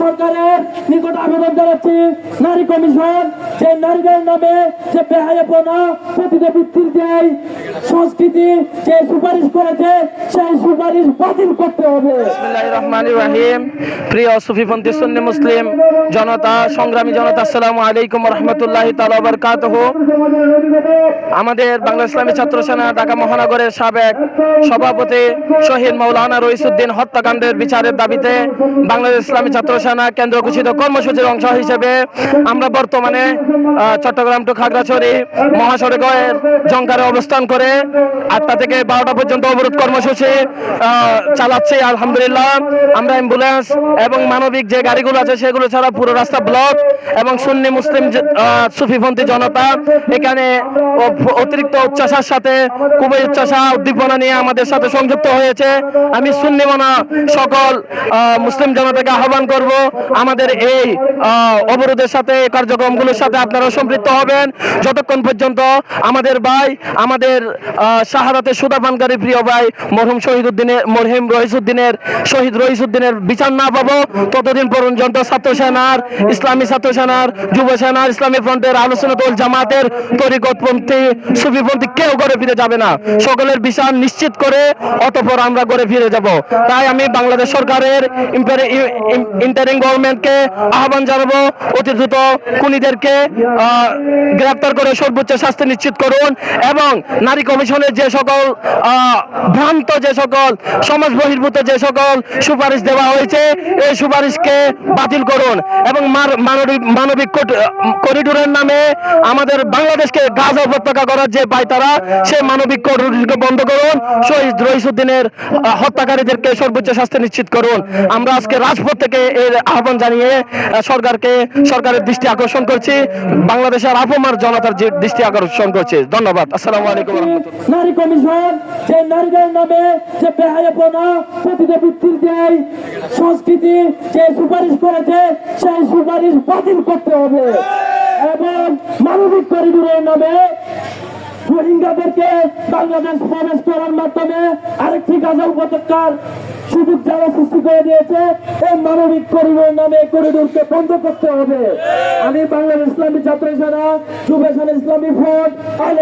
সরকারের নিকট আবেদন জানাচ্ছি। নারী কমিশন যে নারীদের নামে যে বেহায়াপনা প্রতিযোগিত্বীর যে সংস্কৃতি, যে সুপারিশ করেছে, সেই সুপারিশ বাতিল করতে হবে। প্রিয় সুফিপন্থী সুন্নি মুসলিম জনতা, সংগ্রামী জনতা, আসসালামু আলাইকুম রহমতুল্লাহি বারাকাতুহু। আমাদের বাংলা ইসলামী ছাত্র সেনা ঢাকা মহানগরের সাবেক সভাপতি শহীদ মৌলানা রইসুদ্দিন হত্যাকাণ্ডের বিচারের দাবিতে বাংলাদেশ ইসলামী ছাত্র সেনা কেন্দ্র ঘোষিত কর্মসূচির অংশ হিসেবে আমরা বর্তমানে চট্টগ্রাম টু খাগড়াছড়ি, মহাসড়কের জঙ্কারে অবস্থান করে আটটা থেকে বারোটা পর্যন্ত অবরোধ কর্মসূচি চালাচ্ছি, আলহামদুলিল্লাহ। আমরা অ্যাম্বুলেন্স এবং মানবিক যে গাড়িগুলো আছে, সেগুলো ছাড়া পুরো রাস্তা ব্লক এবং সুন্নি মুসলিম সুফিপন্থী জনতা এখানে অতিরিক্ত উচ্চাসার সাথে, খুবই উচ্চাসা উদ্দীপনা নিয়ে আমাদের সাথে সংযুক্ত হয়েছে। আমি সুন্নি মনা সকল মুসলিম জনতাকে আহ্বান করব, আমাদের এই অবরোধের সাথে, কার্যক্রমগুলোর সাথে আপনারা সম্পৃক্ত হবেন। যতক্ষণ পর্যন্ত আমাদের ভাই, আমাদের শাহাদাতের সুদাপানকারী প্রিয় ভাই মরহুম শহীদুদ্দিনের, মরহিম রহিসুদ্দিনের, শহীদ রহিসুদ্দিনের বিচার না পাবো, ততদিন পর্যন্ত ছাত্র সেনার, ইসলামী ছাত্র সেনার, যুব সেনার, ইসলামী ফ্রন্টের আলোচনা দল জামাতের তরিকতপন্থী, সুফিপন্থী কেউ ঘরে ফিরে যাবে না। সকলের বিচার নিশ্চিত করে অতঃপর আমরা ঘরে ফিরে যাব। তাই আমি বাংলাদেশ সরকারের ইন্টারিং গভর্নমেন্টকে আহ্বান জানাব, অতি দ্রুত খুনিদেরকে গ্রেপ্তার করে সর্বোচ্চ শাস্তি নিশ্চিত করুন এবং নারী কমিশনের যে সকল ভ্রান্ত যে সকল, সমাজ বহির্ভূত যে সকল সুপারিশ দেওয়া হয়েছে, এই সুপারিশকে বাতিল করুন এবং মানবিক মানবিক করিডোরের নামে আমাদের বাংলাদেশকে গাজা উপত্যকা করার যে পায় তারা সেই মানবিক করিডোরকে বন্ধ করুন। শহীদ রইসুদ্দিনের হত্যাকারীদেরকে সর্বোচ্চ শাস্তি নিশ্চিত করুন। আমরা আজকে রাজপথ থেকে এর আহ্বান জানিয়ে সরকারকে সরকারের দৃষ্টি আকর্ষণ করছি। বাংলাদেশের আপমার জনতার দৃষ্টি আকর্ষণ করছে। ধন্যবাদ। আসসালামু আলাইকুম নারী কমিশন যে নারীদের নামে যে বেহায়াপনা প্রতিযোগিত্বীর যে সংস্কৃতি, যে সুপারিশ করেছে, সেই সুপারিশ বাতিল করতে হবে। এবং মানবিক করিডোরের নামে রোহিঙ্গাদেরকে বাংলাদেশ প্রবেশ করার মাধ্যমে আরেকটি গাজা উপত্যকার সুযোগ যারা সৃষ্টি করে দিয়েছে, এই মানবিক করিডোর নামে করিডোরকে বন্ধ করতে হবে। আমি বাংলাদেশ ইসলামী ছাত্র সেনা, যুব ইসলামী ফ্রন্ট ওয়াল